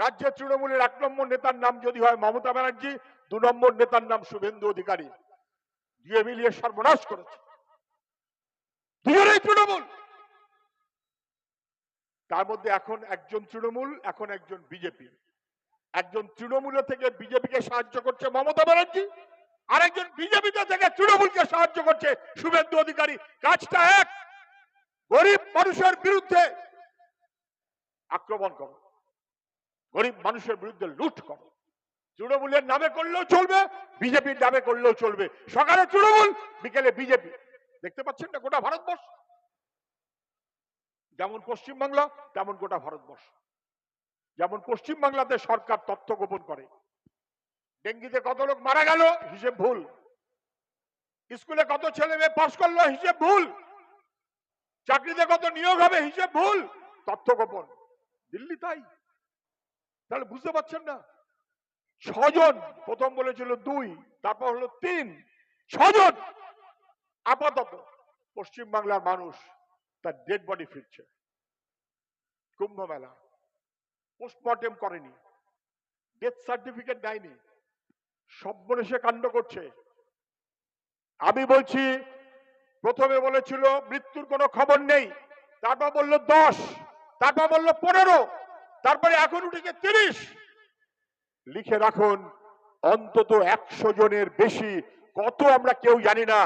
রাজ্যের তৃণমূলের এক নম্বর নেতার নাম যদি হয় মমতা ব্যানার্জি, দু নম্বর নেতার নাম শুভেন্দু অধিকারী। দিয়ে মিলিয়ে সর্বনাশ করেছে। তৃণমূল। তার মধ্যে এখন একজন তৃণমূল, এখন একজন বিজেপি। একজন তৃণমূলে থেকে বিজেপিকে সাহায্য করছে মমতা ব্যানার্জি আর একজন বিজেপিতে থেকে তৃণমূলকে সাহায্য করছে শুভেন্দু অধিকারী। কাজটা এক। গরিব মানুষের বিরুদ্ধে আক্রমণ করো। গরিব মানুষের বিরুদ্ধে লুট করো। তৃণমূলের নামে করলেও চলবে, বিজেপির নামে করলেও চলবে। সকালে তৃণমূল, বিকেলে বিজেপি। দেখতে পাচ্ছেন না গোটা ভারতবর্ষ? যেমন পশ্চিমবাংলা, তেমন গোটা ভারতবর্ষ। যেমন পশ্চিমবাংলাতে সরকার তথ্য গোপন করে। ডেঙ্গিতে কত লোক মারা গেল? হিসেব ভুল। স্কুলে কত ছেলে মেয়ে পাশ করল? হিসেব ভুল। চাকরিতে কত নিয়োগ হবে? হিসেব ভুল। তথ্য গোপন। দিল্লি তাই। তাহলে বুঝতে পারছেন না? ছজন, প্রথম বলেছিল দুই, তারপর হলো তিন। ছজন আপাতত পশ্চিম বাংলার মানুষ তার ডেড বডি ফিরছে। কুম্ভ মেলা পোস্টমর্টেম করেনি। ডেথ সার্টিফিকেট দেয়নি। সব্বনেশে কাণ্ড করছে। আমি বলছি, প্রথমে বলেছিল, মৃত্যুর কোনো খবর নেই। তারপর বলল দশ, তারপর বলল পনেরো। তারপরে এখন উঠেছে তিরিশ। লিখে রাখুন, অন্তত একশো জনের বেশি, কত আমরা কেউ জানি না,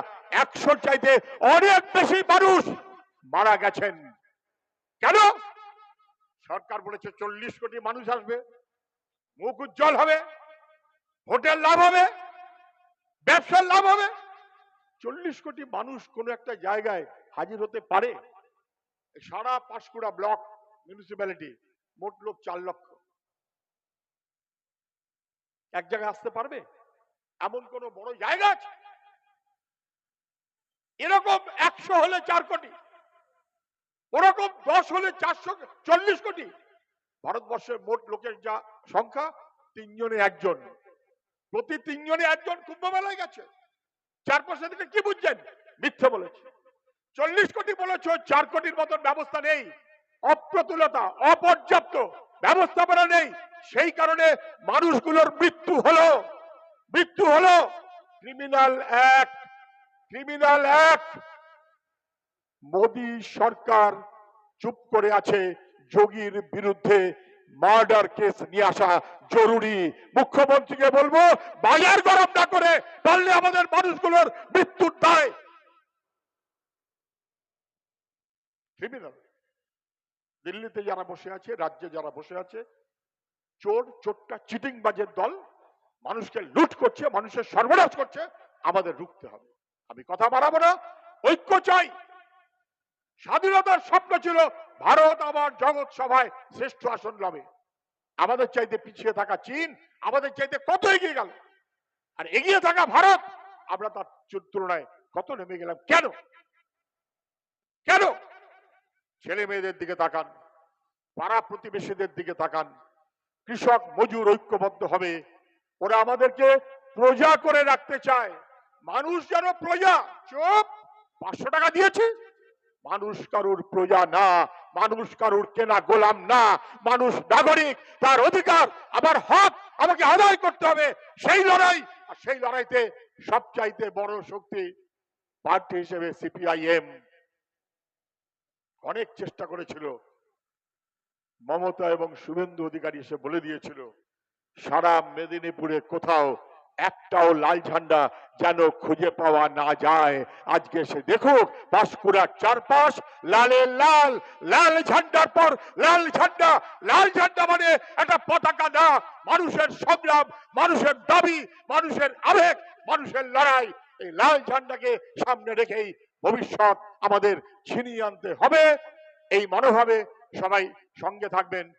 একশোর চাইতে অনেক বেশি মানুষ মারা গেছেন। কেন? সরকার বলেছে চল্লিশ কোটি মানুষ আসবে, মুখ উজ্জ্বল হবে হোটেল লাভ হবে, ব্যবসার লাভ হবে। চল্লিশ কোটি মানুষ কোন একটা জায়গায় হাজির হতে পারে? সারা পাঁশকুড়া ব্লক মিউনিসিপ্যালিটি মোট লোক চার লক্ষ। এক জায়গায় আসতে পারবে? এমন কোন বড় জায়গা আছে? এরকম একশো হলে চার কোটি, ওরকম দশ হলে চারশো চল্লিশ কোটি। ভারতবর্ষের মোট লোকের যা সংখ্যা, তিনজনে একজন। প্রতি তিনজনে একজন কুম্ভ মেলায় গেছে। চার পাঁচশো থেকে কি বুঝছেন? মিথ্যে বলেছে। চল্লিশ কোটি বলেছ, চার কোটির মতন ব্যবস্থা নেই। অপ্রতুলতা, অপর্যাপ্ত ব্যবস্থাপনা নেই। সেই কারণে মানুষগুলোর মৃত্যু হলো। মৃত্যু হলো criminal act criminal act Modi সরকার চুপ করে আছে, যোগীর বিরুদ্ধে মার্ডার কেস নিয়ে আসা জরুরি। মুখ্যমন্ত্রীকে বলব, বাজার গরম না করে পারলে আমাদের মানুষগুলোর মৃত্যুর দায়। ক্রিমিনাল দিল্লিতে যারা বসে আছে, রাজ্যে যারা বসে আছে, চোর, চোরটা চিটিং বাজের দল, মানুষকে লুট করছে, মানুষের সর্বনাশ করছে, আমাদের রুখতে হবে। আমি কথা বাড়াবো না, ঐক্য চাই। স্বাধীনতার স্বপ্ন ছিল ভারত আবার জগৎ সভায় শ্রেষ্ঠ আসন লবে আমাদের চাইতে পিছিয়ে থাকা চীন, আমাদের চাইতে কত এগিয়ে গেল? আর এগিয়ে থাকা ভারত, আমরা তার তুলনায় কত নেমে গেলাম? কেন? কেন? ছেলে মেয়েদের দিকে তাকান, পাড়া প্রতিবেশীদের দিকে তাকান। কৃষক মজুর ঐক্যবদ্ধ হবে। ওরা আমাদেরকে প্রজা করে রাখতে চায়। মানুষ যেন প্রজা, চুপ, পাঁচশো টাকা দিয়েছে। মানুষ কারুর প্রজা না, মানুষ কারুর কেনা গোলাম না। মানুষ নাগরিক, তার অধিকার, আমার হক আমাকে আদায় করতে হবে। সেই লড়াই, আর সেই লড়াইতে সবচাইতে বড় শক্তি পার্টি হিসেবে সিপিআইএম। অনেক চেষ্টা করেছিল। মমতা এবং শুভেন্দু অধিকারী এসে বলে দিয়েছিল, সারা মেদিনীপুরে কোথাও একটাও লাল ঝান্ডা যেন খুঁজে পাওয়া না যায়। আজকে সে দেখুক পাঁশকুড়ার চারপাশ লালে লাল লাল ঝান্ডার পর লাল ঝান্ডা লাল ঝান্ডা মানে একটা পতাকা না, মানুষের সংগ্রাম, মানুষের দাবি, মানুষের আবেগ, মানুষের লড়াই। এই লাল ঝান্ডাকে সামনে রেখেই ভবিষ্যৎ আমাদের ছিনিয়ে আনতে হবে। এই মনোভাবে সবাই সঙ্গে থাকবেন।